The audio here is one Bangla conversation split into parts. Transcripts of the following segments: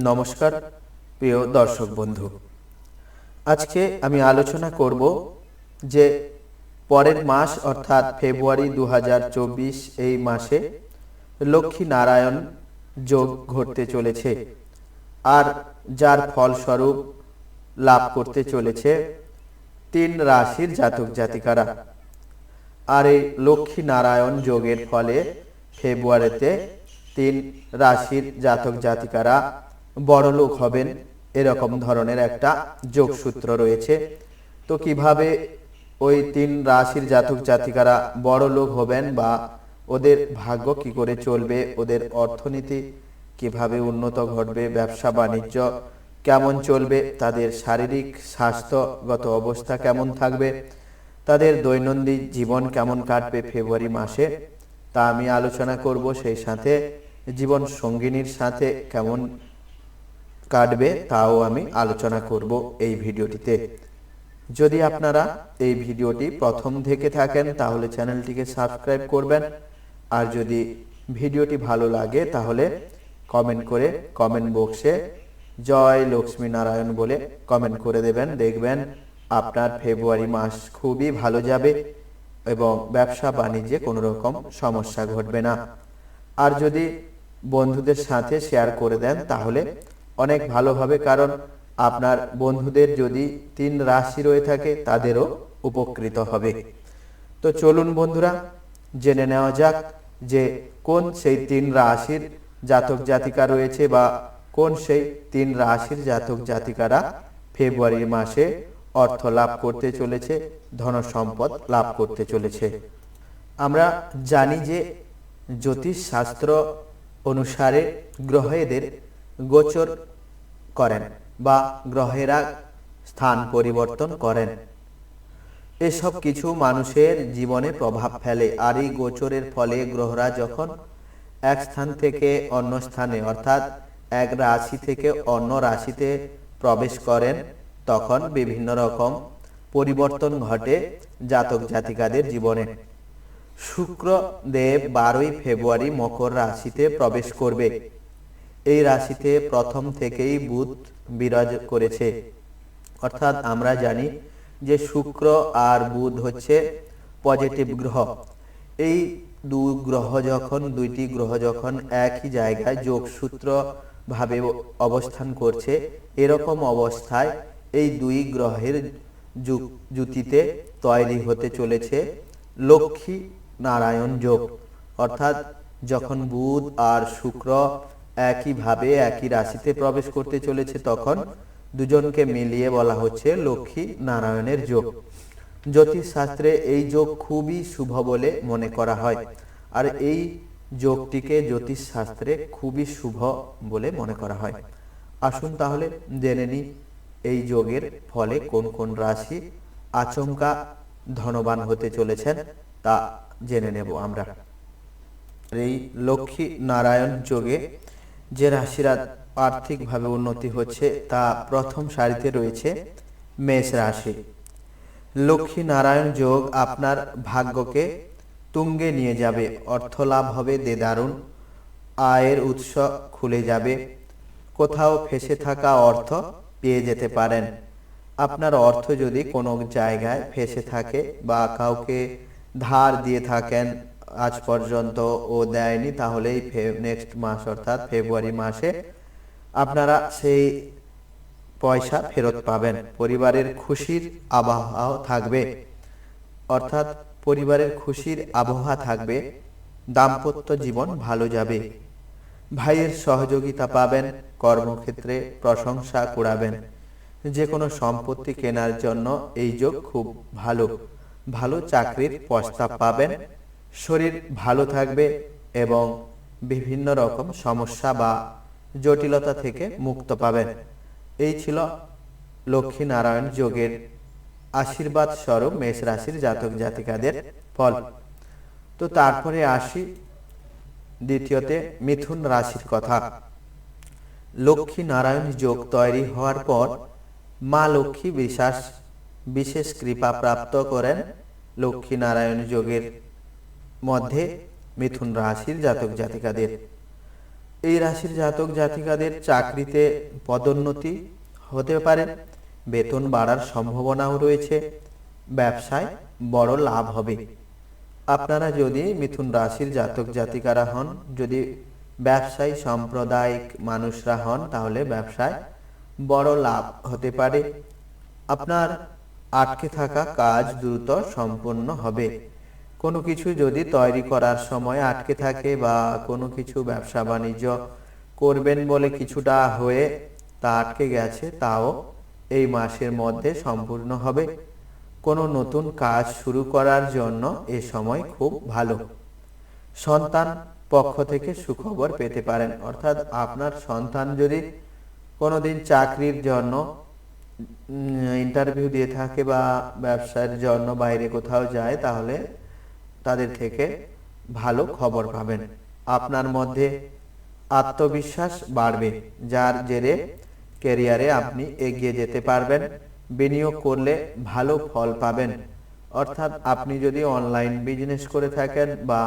নমস্কার, প্রিয় দর্শক বন্ধু। আজকে আমি আলোচনা করব যে পরের মাস, অর্থাৎ ফেব্রুয়ারি দু হাজার চব্বিশ এই মাসে লক্ষ্মী নারায়ণ যোগ ঘটতে চলেছে আর যার ফলস্বরূপ লাভ করতে চলেছে তিন রাশির জাতক জাতিকারা। আর এই লক্ষ্মী নারায়ণ যোগের ফলে ফেব্রুয়ারিতে তিন রাশির জাতক জাতিকারা বড়লোক হবেন। এরকম ধরনের একটা যোগসূত্র রয়েছে। তো কীভাবে ওই তিন রাশির জাতক জাতিকারা বড়লোক হবেন বা ওদের ভাগ্য কি করে চলবে, ওদের অর্থনীতি কীভাবে উন্নত ঘটবে, ব্যবসা বাণিজ্য কেমন চলবে, তাদের শারীরিক স্বাস্থ্যগত অবস্থা কেমন থাকবে, তাদের দৈনন্দিন জীবন কেমন কাটবে ফেব্রুয়ারি মাসে, তা আমি আলোচনা করব। সেই সাথে জীবন সঙ্গিনীর সাথে কেমন কাটবে, তাও আমি আলোচনা করব এই ভিডিওটিতে। যদি আপনারা এই ভিডিওটি প্রথম থেকে থাকেন, তাহলে চ্যানেলটিকে সাবস্ক্রাইব করবেন। আর যদি ভিডিওটি ভালো লাগে, তাহলে কমেন্ট করে কমেন্ট বক্সে জয় লক্ষ্মী নারায়ণ বলে কমেন্ট করে দেবেন। দেখবেন আপনার ফেব্রুয়ারি মাস খুবই ভালো যাবে এবং ব্যবসা বাণিজ্যে কোনো রকম সমস্যা ঘটবে না। আর যদি বন্ধুদের সাথে শেয়ার করে দেন, তাহলে অনেক ভালো হবে কারণ আপনার বন্ধুদের যদি তিন রাশি রয়ে থাকে, তাদেরও উপকৃত হবে। তো চলুন বন্ধুরা, জেনে নেওয়া যাক যে কোন সেই তিন রাশির জাতক জাতিকা রয়েছে বা কোন সেই তিন রাশির জাতক জাতিকারা ফেব্রুয়ারি মাসে অর্থ লাভ করতে চলেছে, ধন সম্পদ লাভ করতে চলেছে। আমরা জানি যে জ্যোতিষ শাস্ত্র অনুসারে গ্রহেদের গোচর করেন বা গ্রহেরা স্থান পরিবর্তন করেন। এসব কিছু মানুষের জীবনে প্রভাব ফেলে আর এই গোচরের ফলে গ্রহরা যখন এক স্থান থেকে অন্য স্থানে, অর্থাৎ এক রাশি থেকে অন্য রাশিতে প্রবেশ করেন, তখন বিভিন্ন রকম পরিবর্তন ঘটে জাতক জাতিকাদের জীবনে। শুক্র দেব বারোই ফেব্রুয়ারি মকর রাশিতে প্রবেশ করবে। এই রাশিতে প্রথম থেকেই বুধ বিরাজ করেছে। অর্থাৎ আমরা জানি যে শুক্র আর বুধ হচ্ছে পজিটিভ গ্রহ। এই দু গ্রহ যখন, দুইটি গ্রহ যখন একই জায়গায় যোগসূত্র ভাবে অবস্থান করছে, এরকম অবস্থায় এই দুই গ্রহের জুতিতে তৈরি হতে চলেছে লক্ষ্মী নারায়ণ যোগ। অর্থাৎ যখন বুধ আর শুক্র একইভাবে একই রাশিতে প্রবেশ করতে চলেছে তখন দুজনকে মিলিয়ে বলা হচ্ছে লক্ষ্মী নারায়ণের যোগ। জ্যোতিষ শাস্ত্রে এই যোগ খুবই শুভ বলে মনে করা হয়। আর এই যোগটিকে জ্যোতিষ শাস্ত্রে খুবই শুভ বলে মনে করা হয়। আসুন তাহলে জেনে নিই, এই যোগের ফলে কোন কোন রাশি আচমকা ধনবান হতে চলেছেন তা জেনে নেব আমরা। এই লক্ষ্মী নারায়ণ যোগে যে রাশিরা আর্থিকভাবে উন্নতি হচ্ছে, তা প্রথম সারিতে রয়েছে মেষ রাশি। লক্ষ্মী নারায়ণ যোগ আপনার ভাগ্যকে তুঙ্গে নিয়ে যাবে। অর্থ লাভ হবে দেদারুণ, আয়ের উৎস খুলে যাবে। কোথাও ফেসে থাকা অর্থ পেয়ে যেতে পারেন। আপনার অর্থ যদি কোনো জায়গায় ফেসে থাকে বা কাউকে ধার দিয়ে থাকেন আজ পর্যন্ত ও দেয়নি, তাহলেই নেক্সট মাস, অর্থাৎ ফেব্রুয়ারি মাসে আপনারা সেই পয়সা ফেরত পাবেন। পরিবারের খুশির আবহাওয়া থাকবে। অর্থাৎ পরিবারের খুশির আবহাওয়া থাকবে। দাম্পত্য জীবন ভালো যাবে। ভাইয়ের সহযোগিতা পাবেন, কর্মক্ষেত্রে প্রশংসা কুড়াবেন। যে কোনো সম্পত্তি কেনার জন্য এই যোগ খুব ভালো। ভালো চাকরির প্রস্তাব পাবেন। শরীর ভালো থাকবে এবং বিভিন্ন রকম সমস্যা বা জটিলতা থেকে মুক্ত পাবেন। এই ছিল লক্ষ্মী নারায়ণ যোগের আশীর্বাদ স্বরূপ মেষ রাশির জাতক জাতিকাদের ফল। তো তারপরে আসি দ্বিতীয়তে মিথুন রাশির কথা। লক্ষ্মী নারায়ণ যোগ তৈরি হওয়ার পর মা লক্ষ্মী বিশ্বাস বিশেষ কৃপা প্রাপ্ত করেন লক্ষ্মী নারায়ণ যোগের মধ্যে মিথুন রাশির জাতক জাতিকাদের। এই রাশির জাতক জাতিকাদের চাকরিতে পদোন্নতি হতে পারে, বেতন বাড়ার সম্ভাবনাও রয়েছে, ব্যবসায় বড় লাভ হবে। আপনারা যদি মিথুন রাশির জাতক জাতিকারা হন, যদি ব্যবসায়ী সাম্প্রদায়িক মানুষরা হন, তাহলে ব্যবসায় বড় লাভ হতে পারে। আপনার আটকে থাকা কাজ দ্রুত সম্পন্ন হবে। কোনো কিছু যদি তৈরি করার সময় আটকে থাকে বা কোনো কিছু ব্যবসা বাণিজ্য করবেন বলে কিছুটা হয়ে তা আটকে গেছে, তাও এই মাসের মধ্যে সম্পূর্ণ হবে। কোনো নতুন কাজ শুরু করার জন্য এ সময় খুব ভালো। সন্তান পক্ষ থেকে সুখবর পেতে পারেন। অর্থাৎ আপনার সন্তান যদি কোনোদিন চাকরির জন্য ইন্টারভিউ দিয়ে থাকে বা ব্যবসার জন্য বাইরে কোথাও যায়, তাহলে তাদের থেকে ভালো খবর পাবেন। আপনার মধ্যে আত্মবিশ্বাস বাড়বে, যার জেরে ক্যারিয়ারে আপনি এগিয়ে যেতে পারবেন, বিনিয়োগ করলে ভালো ফল পাবেন। অর্থাৎ আপনি যদি অনলাইন বিজনেস করে থাকেন বা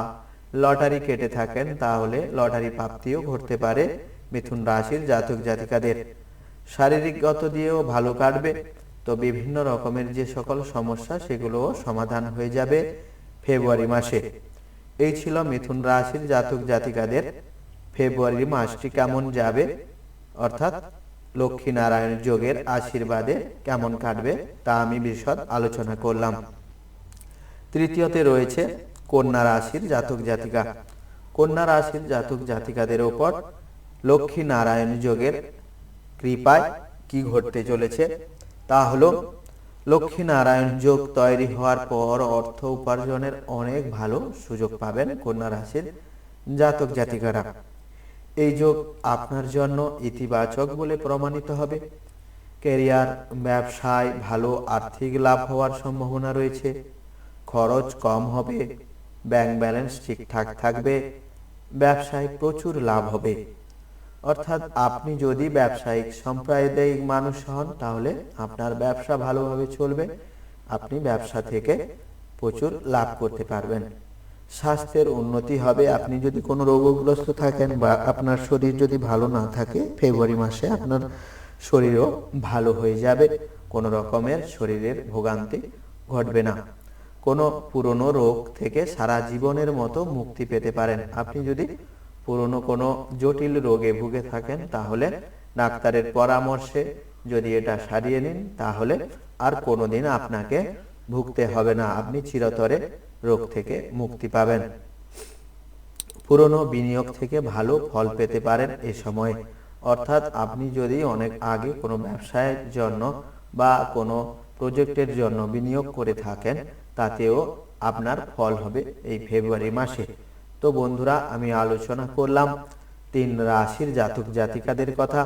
লটারি কেটে থাকেন, তাহলে লটারি প্রাপ্তিও ঘটতে পারে মিথুন রাশির জাতক জাতিকাদের। শারীরিকগত দিয়েও ভালো কাটবে, তো বিভিন্ন রকমের যে সকল সমস্যা, সেগুলোও সমাধান হয়ে যাবে। ফেব্রুয়ারি মাসে। এই ছিল মিথুন রাশির জাতক জাতিকাদের ফেব্রুয়ারি মাসটি কেমন যাবে? অর্থাৎ লক্ষ্মীনারায়ণ যোগের আশীর্বাদে কেমন কাটবে তা আমি বিশদ আলোচনা করলাম। তৃতীয়তে রয়েছে কন্যা রাশির জাতক জাতিকা। কন্যা রাশির জাতক জাতিকাদের ওপর লক্ষ্মী নারায়ণ যোগের কৃপায় কি ঘটতে চলেছে তা হলো লক্ষ্মী নারায়ণ যোগ তৈরি হওয়ার পর অর্থ উপার্জনের অনেক ভালো সুযোগ পাবেন কন্যা রাশির জাতক জাতিকারা। এই যোগ আপনার জন্য ইতিবাচক বলে প্রমাণিত হবে। ক্যারিয়ার, ব্যবসায় ভালো আর্থিক লাভ হওয়ার সম্ভাবনা রয়েছে। খরচ কম হবে, ব্যাংক ব্যালেন্স ঠিকঠাক থাকবে, ব্যবসায় প্রচুর লাভ হবে। অর্থাৎ আপনি যদি ব্যবসায়িক সম্প্রদায়িক মানুষ হন, তাহলে আপনার ব্যবসা ভালোভাবে চলবে। আপনি ব্যবসা থেকে প্রচুর লাভ করতে পারবেন। স্বাস্থ্যের উন্নতি হবে। আপনি যদি কোনো রোগগ্রস্ত থাকেন বা আপনার শরীর যদি ভালো না থাকে, ফেব্রুয়ারি মাসে আপনার শরীরও ভালো হয়ে যাবে। কোনো রকমের শরীরের ভোগান্তি ঘটবে না। কোনো পুরনো রোগ থেকে সারা জীবনের মতো মুক্তি পেতে পারেন। আপনি যদি পুরনো কোনো জটিল রোগে ভুগে থাকেন, তাহলে ডাক্তারের পরামর্শে যদি এটা সারিয়ে নিন, তাহলে আর কোনোদিন আপনাকে ভুগতে হবে না। আপনি চিরতরে রোগ থেকে মুক্তি পাবেন। পুরনো বিনিয়োগ থেকে ভালো ফল পেতে পারেন এ সময়। অর্থাৎ আপনি যদি অনেক আগে কোনো ব্যবসায়ের জন্য বা কোনো প্রজেক্টের জন্য বিনিয়োগ করে থাকেন, তাতেও আপনার ফল হবে এই ফেব্রুয়ারি মাসে। তো বন্ধুরা, আমি আলোচনা করলাম তিন রাশির জাতক জাতিকাদের কথা।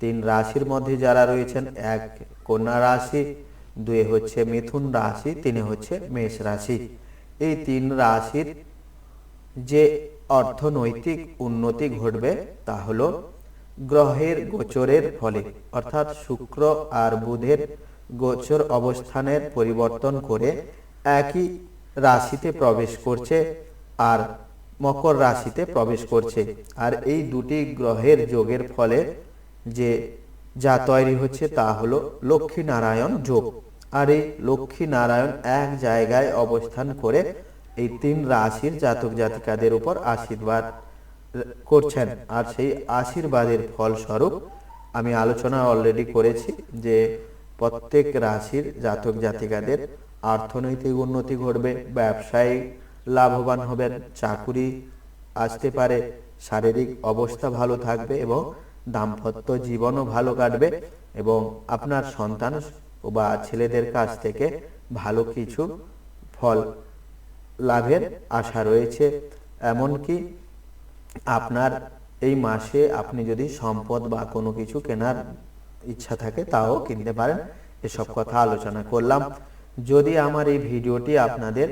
তিন রাশির মধ্যে যারা রয়েছেন, এক কন্যা রাশি, দুই হচ্ছে মিথুন রাশি, তিনে হচ্ছে মেষ রাশি। এই তিন রাশির যে অর্থনৈতিক উন্নতি ঘটবে তা হলো গ্রহের গোচরের ফলে, অর্থাৎ শুক্র আর বুধের গোচর অবস্থানের পরিবর্তন করে একই রাশিতে প্রবেশ করছে। আর মকর রাশিতে প্রবেশ করছে। আর এই দুটি গ্রহের যোগের ফলে যে যা তৈরি হচ্ছে তা হলো লক্ষ্মী নারায়ণ যোগ। আর এই লক্ষ্মী নারায়ণ এক জায়গায় অবস্থান করে এই তিন রাশির জাতক জাতিকাদের উপর আশীর্বাদ করছেন। আর সেই আশীর্বাদের ফলস্বরূপ আমি আলোচনা অলরেডি করেছি যে প্রত্যেক রাশির জাতক জাতিকাদের অর্থনৈতিক উন্নতি ঘটবে, ব্যবসায়িক লাভবান হবেন। চাকুরি আসতে পারে, শারীরিক অবস্থা ভালো থাকবে এবং দাম্পত্য জীবনও ভালো কাটবে এবং আপনার সন্তান বা ছেলেদের কাছ থেকে ভালো কিছু ফল লাভের আশা রয়েছে। এমনকি আপনার এই মাসে আপনি যদি সম্পদ বা কোনো কিছু কেনার ইচ্ছা থাকে তাও কিনতে পারেন। এসব কথা আলোচনা করলাম। যদি আমার এই ভিডিওটি আপনাদের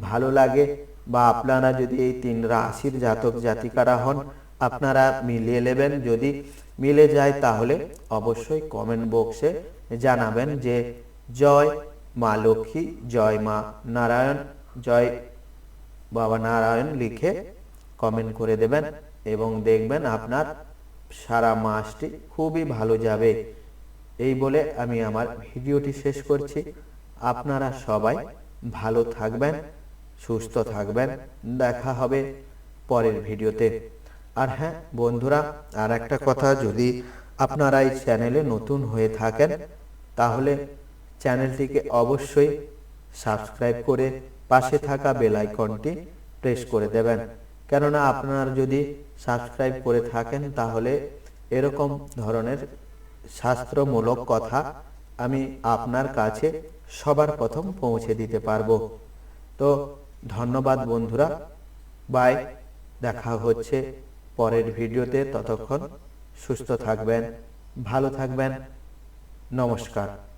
ভালো লাগে বা আপনারা যদি এই তিন রাশির জাতক জাতিকারা হন, আপনারা মিলিয়ে নেবেন। যদি মিলে যায় তাহলে অবশ্যই কমেন্ট বক্সে জানাবেন যে, জয় মা লক্ষ্মী, জয় মা নারায়ণ, জয় বাবা নারায়ণ লিখে কমেন্ট করে দেবেন এবং দেখবেন আপনার সারা মাসটি খুবই ভালো যাবে। এই বলে আমি আমার ভিডিওটি শেষ করছি। আপনারা সবাই ভালো থাকবেন, সুস্থ থাকবেন। দেখা হবে পরের ভিডিওতে। আর হ্যাঁ বন্ধুরা আর একটা কথা, যদি আপনারা এই চ্যানেলে নতুন হয়ে থাকেন, তাহলে চ্যানেলটিকে অবশ্যই সাবস্ক্রাইব করে পাশে থাকা বেল আইকনটি প্রেস করে দেবেন। কেননা আপনারা যদি সাবস্ক্রাইব করে থাকেন, তাহলে এরকম ধরনের শাস্ত্রমূলক কথা আমি আপনার কাছে সবার প্রথম পৌঁছে দিতে পারব। তো ধন্যবাদ বন্ধুরা। বাই। দেখা হচ্ছে পরের ভিডিওতে। ততক্ষণ সুস্থ থাকবেন, ভালো থাকবেন। নমস্কার।